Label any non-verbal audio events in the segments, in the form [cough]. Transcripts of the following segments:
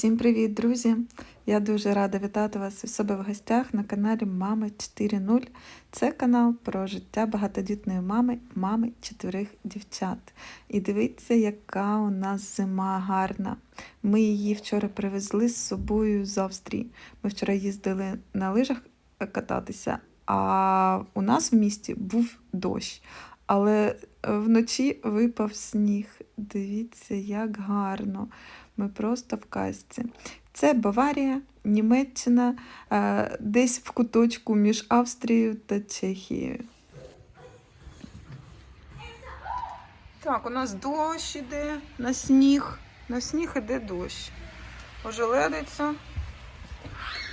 Всім привіт, друзі! Я дуже рада вітати вас у себе в гостях на каналі Мами 4.0. Це канал про життя багатодітної мами, мами чотирьох дівчат. І дивіться, яка у нас зима гарна. Ми її вчора привезли з собою з Австрії. Ми вчора їздили на лижах кататися, а у нас в місті був дощ. Але вночі випав сніг. Дивіться, як гарно. Ми просто в казці. Це Баварія, Німеччина, е, десь в куточку між Австрією та Чехією. Так, у нас дощ іде на сніг. На сніг іде дощ. Ожеледиться.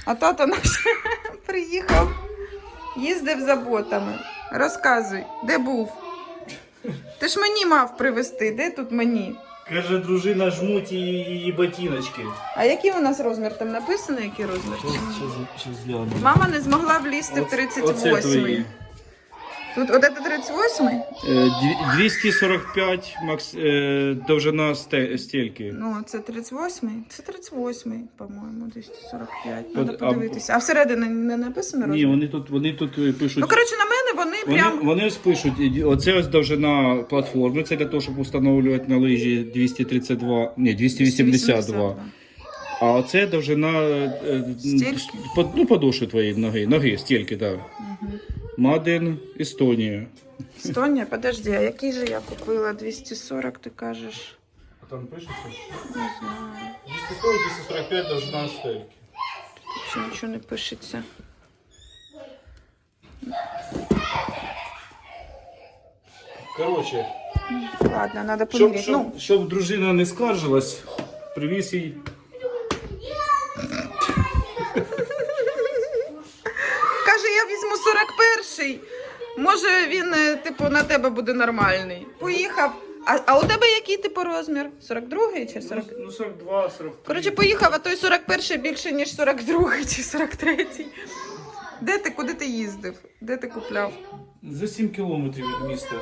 А тато наш [laughs] приїхав, їздив за ботами. Розказуй, де був? Ти ж мені мав привезти, де тут мені? Каже, дружина жмуть її, її ботиночки. А який у нас розмір? Там написано, який розмір? чи ні? Щас гляну. Мама не змогла влізти в Оце 38-й. Тут от це 38-й? Е, дві- 245 макс, е, довжина сте- стільки. Ну, це 38-й. Це 38-й, по-моєму, 245. От, а- подивитися. А всередині не написано Ні, розмір? вони тут, вони тут е, пишуть. Ну, коротше, на мене вони Вони, прям. вони ось пишуть, і- оце ось довжина платформи, це для того, щоб встановлювати на лижі 232, ні, 282. А оце довжина е, е, Стільки? по- ну, подошви твоєї ноги, ноги, стільки, так. Мгм. Маден, Естонія. Стонія, подожди, а який же я купила? 240, ти кажеш? А там пишеться? Не знаю. 240-245 довжина стельки. Ще нічого не пишеться. Коротше, Ладно, треба щоб, щоб, Ну, щоб дружина не скаржилась, привіз їй. Каже, я візьму 41-й. Може він, е, типу, на тебе буде нормальний. Поїхав. А, а у тебе який типу розмір? 42-й чи 40? Ну, 42, 43. Коротше, поїхав, а той 41-й більше, ніж 42-й чи 43-й. Де ти, куди ти їздив? Де ти купляв? За 7 кілометрів від міста.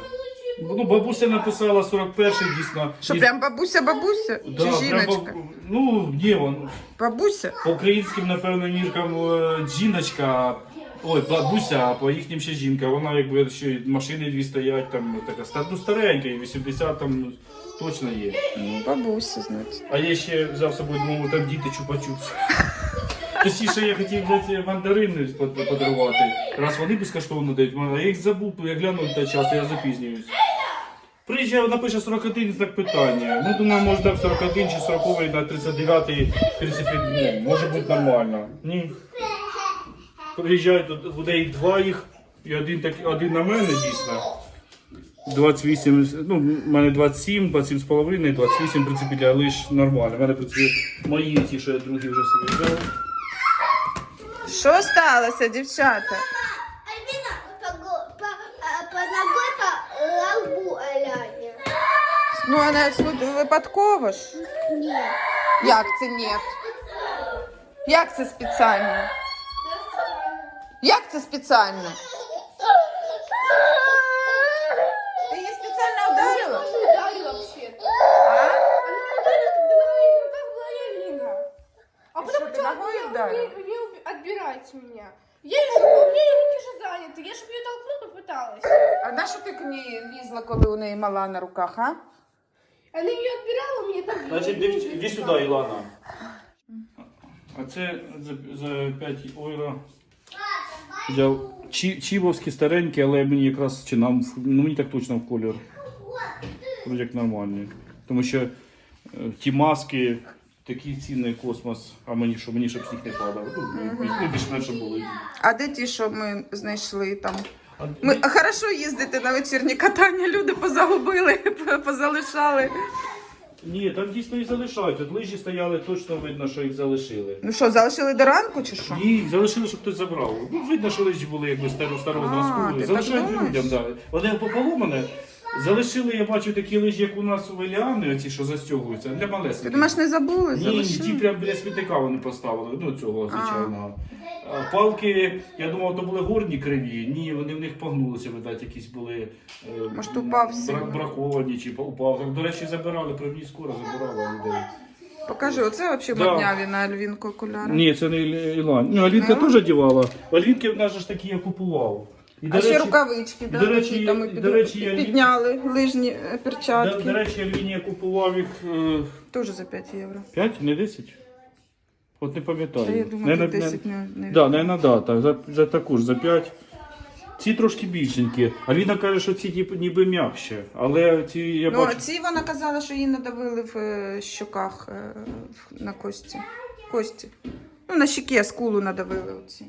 Ну, бабуся написала 41-й, дійсно. Що, І- прям бабуся-бабуся? Да, чи прям жіночка? баб- Ну, ні, вон. Бабуся? По українським, напевно, міркам е, жіночка. Ой, бабуся, а по їхнім ще жінка. Вона якби ще й машини дві стоять, там така ста- ну, старенька, і 80 там ну, точно є. Ну, бабуся, значить. А я ще взяв з собою, думав, там діти чупа-чупс. Точніше, я хотів взяти мандарини под- подарувати. Раз вони безкоштовно дають, а я їх забув, я глянув та час, я запізнююсь. Приїжджає, напише 41 знак питання. Ну, думаю, може так 41 чи 40 на 39, в принципі, ну, може бути нормально. Ні. Приїжджаю, тут їх два їх, і один, так, один на мене дійсно. 28, ну, в мене 27, 27 з половиною, 28, в принципі, для лиш нормально. У мене, в принципі, мої ті, що я другі вже собі взяв. Що сталося, дівчата? Альбина по, го- по, а, по ногой по лбу Аляне. Ну, вона ну, випадково ж. Нет. Як це ні? Як це спеціально? Як це спеціально? Ти її спеціально вдарила? Ударила вообще-то. А? Она ударила, когда на моих руках была Алина. А И потом что, ты хотела ногой мне- ударила? мне- мне уби- отбирать меня. Я ее, у меня руки же заняты. Я чтобы ее толкнуть попыталась. А на що ти к ній лізла, коли у неї мала на руках, а? Она ее отбирала, мне так... Значить, іди, іди сюди, Ілана. А це за, за 5 євро взяв чі, чібовські старенькі, але мені якраз чи нам, ну мені так точно в колір. Вроді як нормальні. Тому що е, ті маски, такі цінний космос, а мені що, мені щоб сніг не падав. Ну, ну, більш-менше були. А де ті, що ми знайшли там? А, Ми хорошо їздити на вечірні катання, люди позагубили, [laughs] позалишали. Ні, там дійсно і залишають. От лижі стояли, точно видно, що їх залишили. Ну що, залишили до ранку чи що? Ні, залишили, щоб хтось забрав. Ну, видно, що лижі були якби старо, старого А, зразку. ти Залишають думаєш? людям, да. Вони пополомане. Залишили, я бачу, такі лижі, як у нас у Веліани, оці, що застягуються, для Ти малесеньких. думаєш, не забули? Ні, Залишили? ті прям біля смітника вони поставили, ну цього звичайного. А палки, я думав, то були горні криві. Ні, вони в них погнулися, видать, якісь були е, Може, упав бра- сильно? браковані чи упав. Так, до речі, забирали, при скоро забирали людей. Покажи, оце взагалі Да. модняві на альвінку окуляри. Ні, це не Ілань. Ну, Ілань? теж одягала. Алінки в нас же ж такі я купував. І, А ще рукавички, да, до речі, такі там ми і- під- до речі, я- підняли лижні е, до, перчатки. до речі, я купував їх е, Теж за 5 євро. 5, не 10? От не пам'ятаю. Та я думаю, не- 10 не, не Да, не да, так, за, за таку ж, за 5. Ці трошки більшенькі. А Аліна каже, що ці типу, ніби м'якші. Але ці я Ну, бачу. ці вона казала, що її надавили в е, щоках е, в- на кості. Кості. Ну, на щеке скулу надавили оці.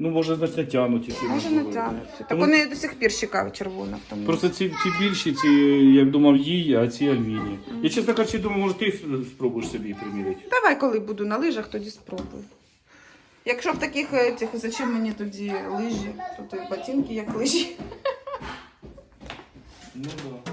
Ну, може, значить, натягнуті. ці Може можливо. натягнути. Так Тому- у до сих пір щека червона тому. Просто ці, ці більші, ці, я б думав, їй, а ці Альвіні. Я, чесно кажучи, думаю, може, ти спробуєш собі приміряти. Давай, коли буду на лижах, тоді спробую. Якщо в таких е, цих, зачем мені тоді лижі? Тут і ботинки як лижі. Ну, да.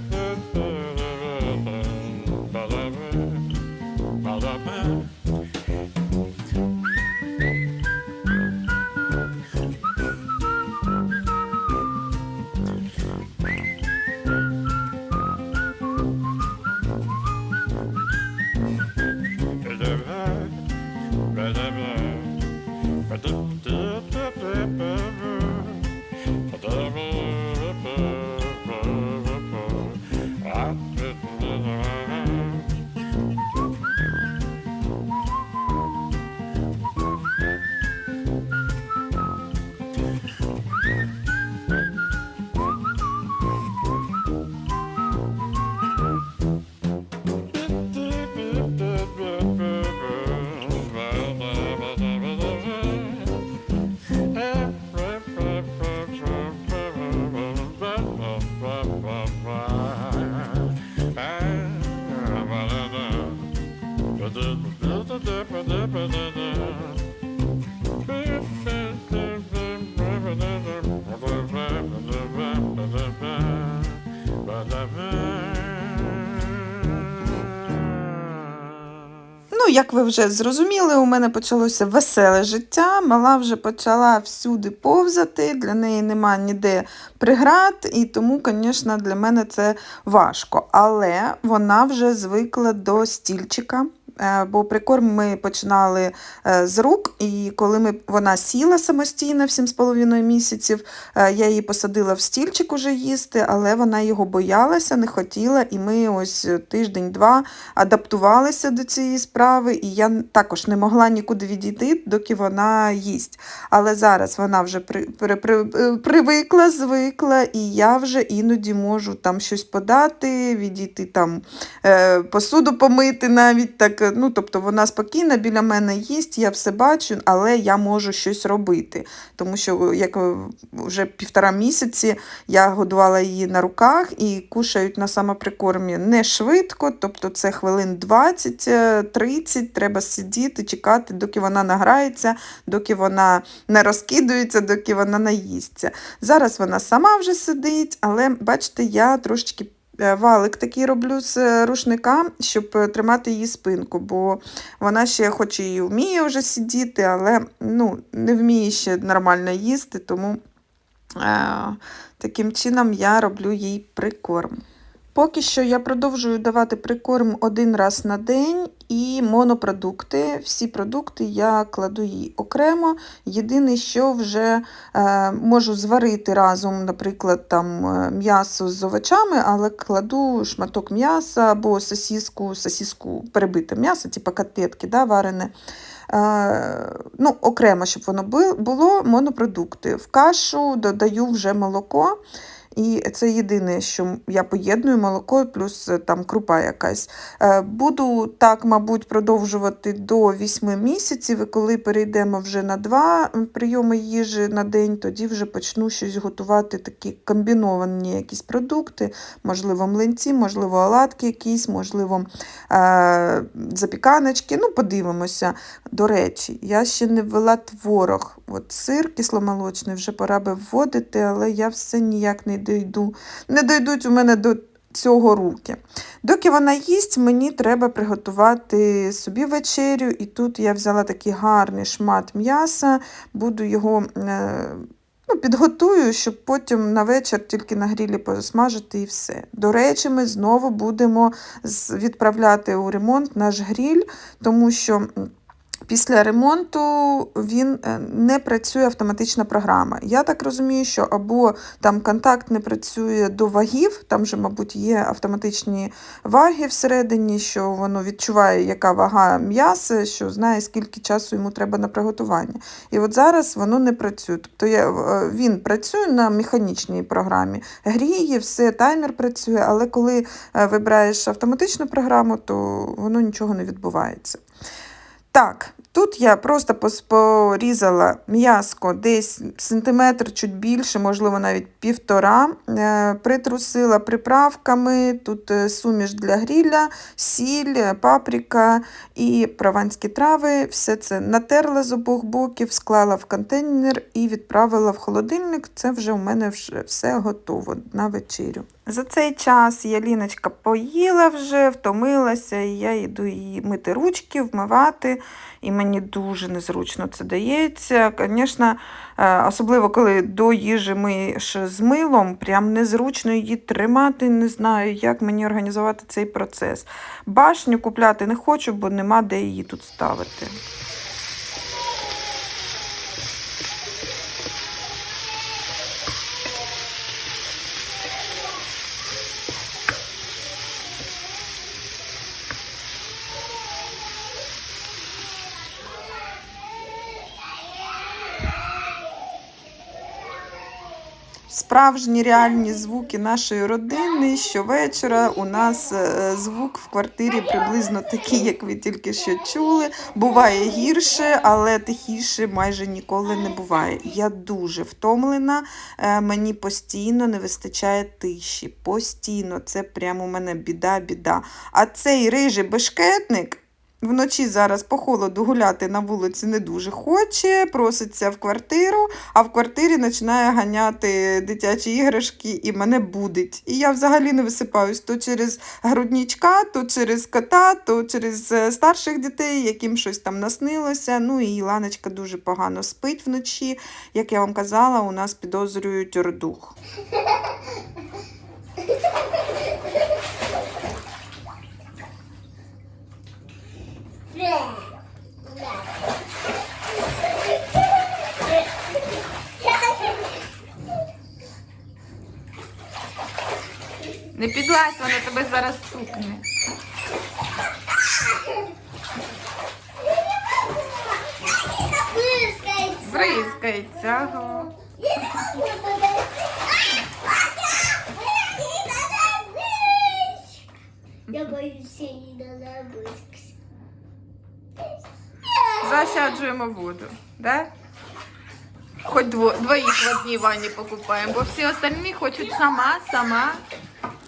як ви вже зрозуміли, у мене почалося веселе життя. Мала вже почала всюди повзати, для неї нема ніде приград, і тому, звісно, для мене це важко. Але вона вже звикла до стільчика. Е, Бо прикорм ми починали е, з рук, і коли ми, вона сіла самостійно в 7,5 місяців, е, я її посадила в стільчик уже їсти, але вона його боялася, не хотіла, і ми ось тиждень-два адаптувалися до цієї справи, і я також не могла нікуди відійти, доки вона їсть. Але зараз вона вже при, при, при, привикла, звикла, і я вже іноді можу там щось подати, відійти там посуду помити навіть так. Е, Ну, тобто вона спокійна біля мене їсть, я все бачу, але я можу щось робити. Тому що як е, вже півтора місяці я годувала її на руках і кушають на самоприкормі не швидко, тобто це хвилин 20-30, треба сидіти, чекати, доки вона награється, доки вона не розкидується, доки вона наїсться. Зараз вона сама вже сидить, але бачите, я трошечки. Е, Валик такий роблю з е, рушника, щоб е, тримати її спинку, бо вона ще хоч і вміє вже сидіти, але ну, не вміє ще нормально їсти, тому е, таким чином я роблю їй прикорм. Поки що я продовжую давати прикорм один раз на день і монопродукти. Всі продукти я кладу їй окремо. Єдине, що вже е, можу зварити разом, наприклад, там е, м'ясо з овочами, але кладу шматок м'яса або сосіску, сосіску перебите м'ясо, типу котлетки, да, варене. Е, ну, окремо, щоб воно було монопродукти. В кашу додаю вже молоко. І це єдине, що я поєдную молоко плюс е, там крупа якась. Е, Буду так, мабуть, продовжувати до 8 місяців, і коли перейдемо вже на два прийоми їжі на день, тоді вже почну щось готувати, такі комбіновані якісь продукти, можливо, млинці, можливо, оладки якісь, можливо, е, запіканочки. Ну, подивимося. До речі, я ще не ввела творог. От сир кисломолочний вже пора би вводити, але я все ніяк не дойду. Не дойдуть у мене до цього руки. Доки вона їсть, мені треба приготувати собі вечерю, і тут я взяла такий гарний шмат м'яса, буду його е, ну, підготую, щоб потім на вечір тільки на грілі посмажити і все. До речі, ми знову будемо відправляти у ремонт наш гріль, тому що. Після ремонту він е, не працює автоматична програма. Я так розумію, що або там контакт не працює до вагів, там же, мабуть, є автоматичні ваги всередині, що воно відчуває, яка вага м'яса, що знає, скільки часу йому треба на приготування. І от зараз воно не працює. Тобто я, е, він працює на механічній програмі, гріє, все, таймер працює, але коли е, вибираєш автоматичну програму, то воно нічого не відбувається. Так, тут я просто порізала м'яско десь сантиметр чуть більше, можливо, навіть півтора. Е, Притрусила приправками, тут е, суміш для гріля, сіль, е, паприка і прованські трави. Все це натерла з обох боків, склала в контейнер і відправила в холодильник. Це вже у мене все готово на вечерю. За цей час Яліночка поїла вже, втомилася, і я йду її мити ручки, вмивати, і мені дуже незручно це дається. Звісно, е, особливо коли до їжі миєш з милом, прям незручно її тримати, не знаю, як мені організувати цей процес. Башню купляти не хочу, бо нема де її тут ставити. Справжні реальні звуки нашої родини. Щовечора у нас е, звук в квартирі приблизно такий, як ви тільки що чули. Буває гірше, але тихіше майже ніколи не буває. Я дуже втомлена, е, мені постійно не вистачає тиші. Постійно, це прямо у мене біда-біда. А цей рижий бешкетник. Вночі зараз по холоду гуляти на вулиці не дуже хоче, проситься в квартиру, а в квартирі починає ганяти дитячі іграшки і мене будить. І я взагалі не висипаюсь то через груднічка, то через кота, то через е, старших дітей, яким щось там наснилося. Ну і Іланочка дуже погано спить вночі. Як я вам казала, у нас підозрюють ордух. [laughs] Не підлазь, вона тебе зараз стукне. Бризкається. Ага. Я боюсь, я не надо быть. Заощаджуємо воду, да? Хоч дво, двоїх в одній ванні покупаємо, бо всі остальні хочуть сама, сама.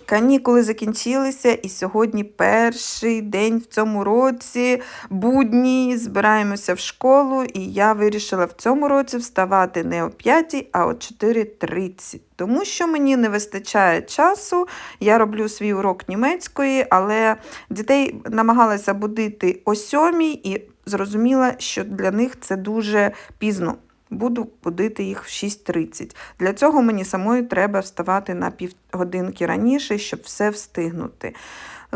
Канікули закінчилися, і сьогодні перший день в цьому році, будні, збираємося в школу, і я вирішила в цьому році вставати не о 5, а о 4.30. Тому що мені не вистачає часу, я роблю свій урок німецької, але дітей намагалася будити о 7 і зрозуміла, що для них це дуже пізно. Буду будити їх в 6.30. Для цього мені самої треба вставати на півгодинки раніше, щоб все встигнути.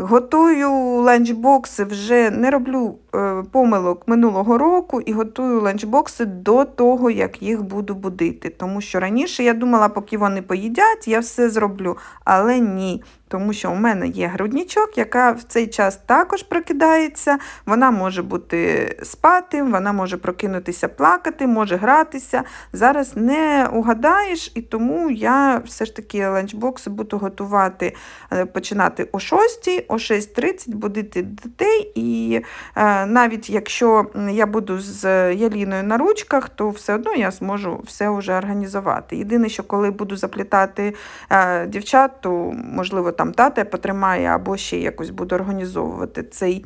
Готую ланчбокси вже не роблю е, помилок минулого року і готую ланчбокси до того, як їх буду будити. Тому що раніше я думала, поки вони поїдять, я все зроблю. Але ні. Тому що у мене є груднічок, яка в цей час також прокидається. Вона може бути спати, вона може прокинутися плакати, може гратися. Зараз не угадаєш, і тому я все ж таки ланчбокси буду готувати, е, починати о 6, о 6.30 будити дітей. І е, навіть якщо я буду з Яліною на ручках, то все одно я зможу все вже організувати. Єдине, що коли буду заплітати е, дівчат, то можливо там тата потримає або ще якось буду організовувати цей.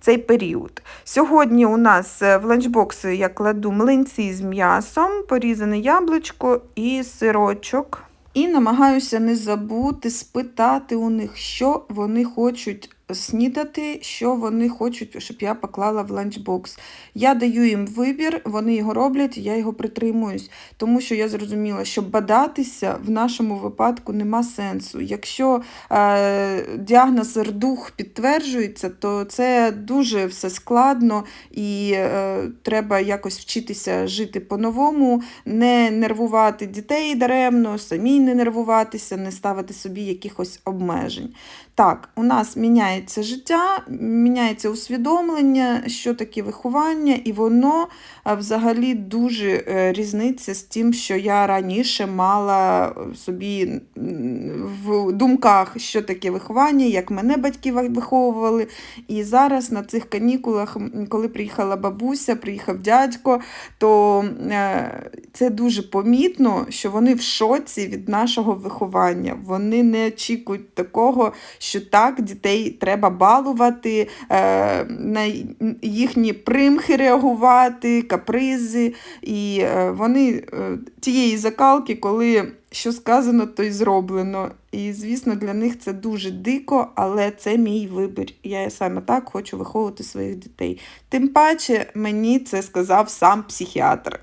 Цей період. Сьогодні у нас е, в ланчбокси я кладу млинці з м'ясом, порізане яблучко і сирочок. І намагаюся не забути спитати у них, що вони хочуть снідати, що вони хочуть, щоб я поклала в ланчбокс. Я даю їм вибір, вони його роблять, я його притримуюсь, тому що я зрозуміла, що бадатися в нашому випадку нема сенсу. Якщо е, діагноз РДУХ підтверджується, то це дуже все складно і е, треба якось вчитися жити по-новому, не нервувати дітей даремно, самі не нервуватися, не ставити собі якихось обмежень. Так, у нас міняється життя, міняється усвідомлення, що таке виховання, і воно взагалі дуже е, різниця з тим, що я раніше мала собі в думках, що таке виховання, як мене батьки виховували. І зараз на цих канікулах, коли приїхала бабуся, приїхав дядько, то е, це дуже помітно, що вони в шоці від нашого виховання. Вони не очікують такого, що так дітей треба балувати, е, на їхні примхи реагувати, капризи. І е, вони е, тієї закалки, коли що сказано, то й зроблено. І, звісно, для них це дуже дико, але це мій вибір. Я саме так хочу виховувати своїх дітей. Тим паче мені це сказав сам психіатр.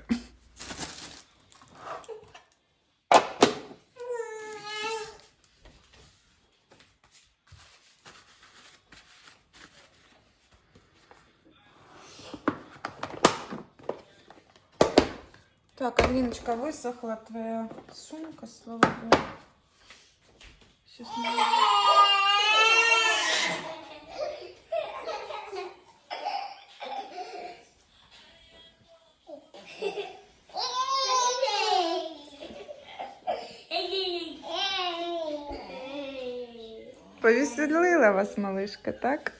Так, Аліночка, висохла твоя сумка, слава Богу. Щас не... Повеселила вас, малишка, так?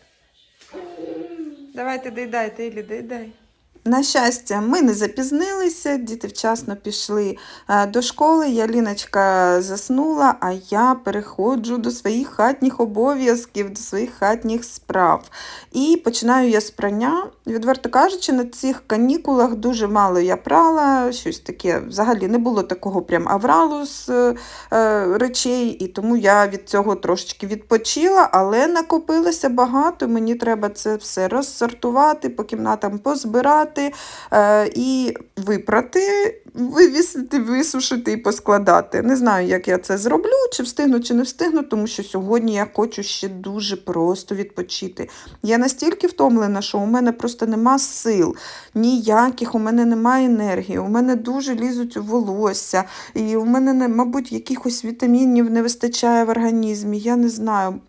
Давайте доїдайте, Ілі, доїдай. На щастя, ми не запізнилися, діти вчасно пішли е, до школи. Яліночка заснула, а я переходжу до своїх хатніх обов'язків, до своїх хатніх справ. І починаю я з прання. Відверто кажучи, на цих канікулах дуже мало я прала, щось таке. Взагалі не було такого прям авралу з е, речей, і тому я від цього трошечки відпочила, але накопилося багато. Мені треба це все розсортувати, по кімнатам позбирати е, і випрати, вивісити, висушити і поскладати. Не знаю, як я це зроблю, чи встигну, чи не встигну, тому що сьогодні я хочу ще дуже просто відпочити. Я настільки втомлена, що у мене просто нема сил ніяких, у мене немає енергії, у мене дуже лізуть волосся, і у мене, мабуть, якихось вітамінів не вистачає в організмі. Я не знаю.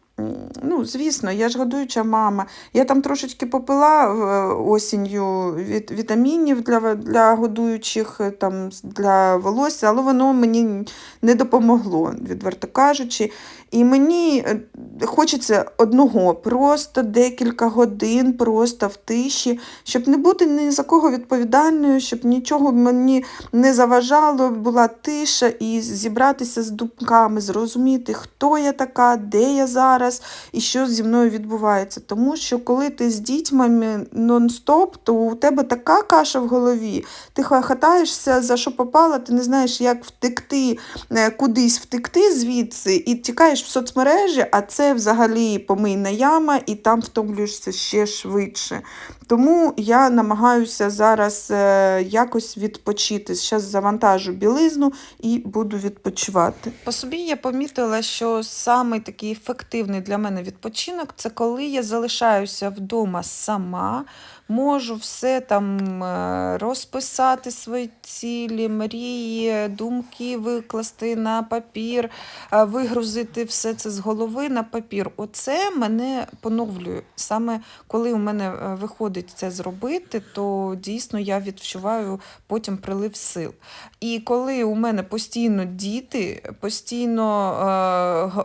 Ну, звісно, я ж годуюча мама. Я там трошечки попила е, осінню від, вітамінів для, для годуючих, е, там, для волосся, але воно мені не допомогло, відверто кажучи. І мені е, хочеться одного, просто декілька годин, просто в тиші, щоб не бути ні за кого відповідальною, щоб нічого мені не заважало, була тиша і зібратися з думками, зрозуміти, хто я така, де я зараз і що зі мною відбувається. Тому що коли ти з дітьми нон-стоп, то у тебе така каша в голові, ти ха- хатаєшся за що попало, ти не знаєш, як втекти, е, кудись втекти звідси, і тікаєш заходиш в соцмережі, а це взагалі помийна яма, і там втомлюєшся ще швидше. Тому я намагаюся зараз е, якось відпочити. Зараз завантажу білизну і буду відпочивати. По собі я помітила, що саме такий ефективний для мене відпочинок це коли я залишаюся вдома сама, можу все там е, розписати свої цілі, мрії, думки викласти на папір, е, вигрузити все це з голови на папір. Оце мене поновлює. Саме коли у мене е, виходить це зробити, то дійсно я відчуваю потім прилив сил. І коли у мене постійно діти, постійно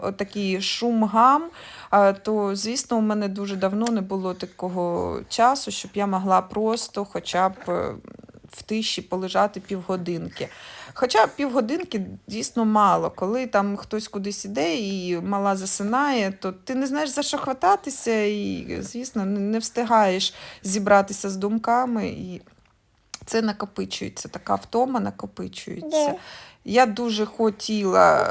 е, такий шум-гам, то звісно, у мене дуже давно не було такого часу, щоб я могла просто хоча б е, в тиші полежати півгодинки. Хоча півгодинки дійсно мало. Коли там хтось кудись іде і мала засинає, то ти не знаєш за що хвататися, і, звісно, не встигаєш зібратися з думками. І це накопичується, така втома накопичується. Да. Я дуже хотіла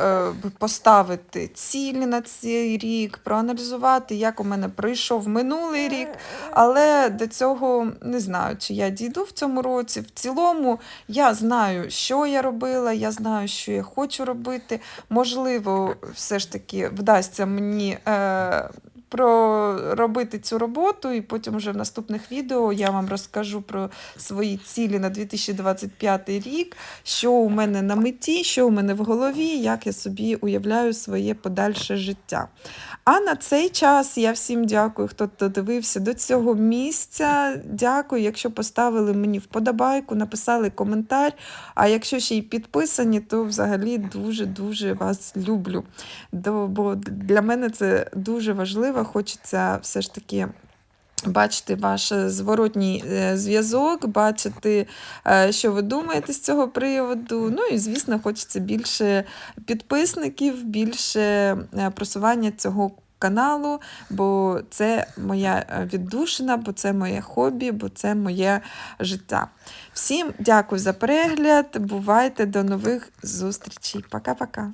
е, поставити цілі на цей рік, проаналізувати, як у мене пройшов минулий рік, але до цього не знаю, чи я дійду в цьому році. В цілому я знаю, що я робила, я знаю, що я хочу робити. Можливо, все ж таки вдасться мені. Е, проробити цю роботу, і потім вже в наступних відео я вам розкажу про свої цілі на 2025 рік, що у мене на меті, що у мене в голові, як я собі уявляю своє подальше життя. А на цей час я всім дякую, хто додивився до цього місця. Дякую, якщо поставили мені вподобайку, написали коментар. А якщо ще й підписані, то взагалі дуже-дуже вас люблю. Бо для мене це дуже важливо. Хочеться все ж таки. Бачити ваш е, зворотній е, зв'язок, бачити, е, що ви думаєте з цього приводу. Ну і, звісно, хочеться більше підписників, більше просування цього каналу, бо це моя віддушина, бо це моє хобі, бо це моє життя. Всім дякую за перегляд. Бувайте до нових зустрічей. Пока-пока.